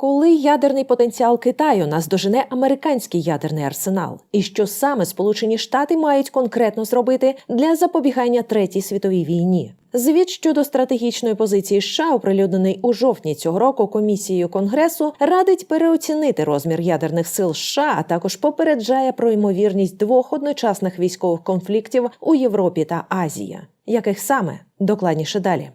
Коли ядерний потенціал Китаю наздожене американський ядерний арсенал, і що саме Сполучені Штати мають конкретно зробити для запобігання третій світовій війні? Звіт щодо стратегічної позиції США, оприлюднений у жовтні цього року комісією Конгресу, радить переоцінити розмір ядерних сил США, а також попереджає про ймовірність двох одночасних військових конфліктів у Європі та Азії. Яких саме докладніше далі?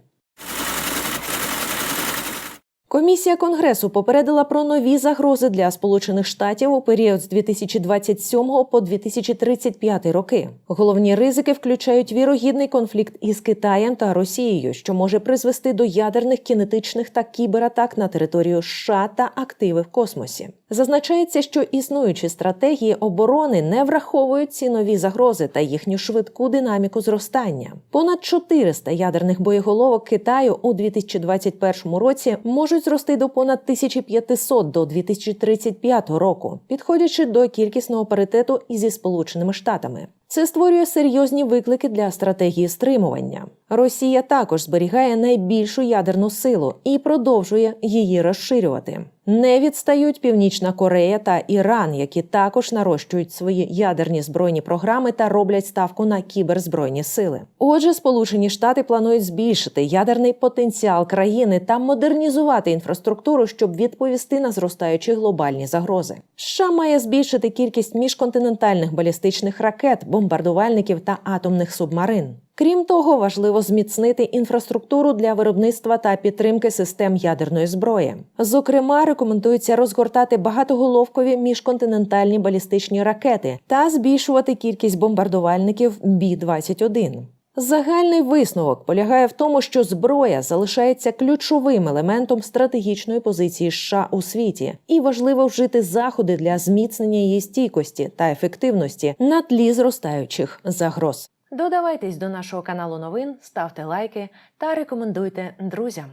Комісія Конгресу попередила про нові загрози для Сполучених Штатів у період з 2027 по 2035 роки. Головні ризики включають вірогідний конфлікт із Китаєм та Росією, що може призвести до ядерних кінетичних та кібератак на територію США та активи в космосі. Зазначається, що існуючі стратегії оборони не враховують ці нові загрози та їхню швидку динаміку зростання. Понад 400 ядерних боєголовок Китаю у 2021 році можуть зрости до понад 1500 до 2035 року, підходячи до кількісного паритету із Сполученими Штатами. Це створює серйозні виклики для стратегії стримування. Росія також зберігає найбільшу ядерну силу і продовжує її розширювати. Не відстають Північна Корея та Іран, які також нарощують свої ядерні збройні програми та роблять ставку на кіберзбройні сили. Отже, Сполучені Штати планують збільшити ядерний потенціал країни та модернізувати інфраструктуру, щоб відповісти на зростаючі глобальні загрози. США має збільшити кількість міжконтинентальних балістичних ракет, бомбардувальників та атомних субмарин. Крім того, важливо зміцнити інфраструктуру для виробництва та підтримки систем ядерної зброї. Зокрема, рекомендується розгортати багатоголовкові міжконтинентальні балістичні ракети та збільшувати кількість бомбардувальників Бі-21. Загальний висновок полягає в тому, що зброя залишається ключовим елементом стратегічної позиції США у світі, і важливо вжити заходи для зміцнення її стійкості та ефективності на тлі зростаючих загроз. Додавайтесь до нашого каналу новин, ставте лайки та рекомендуйте друзям.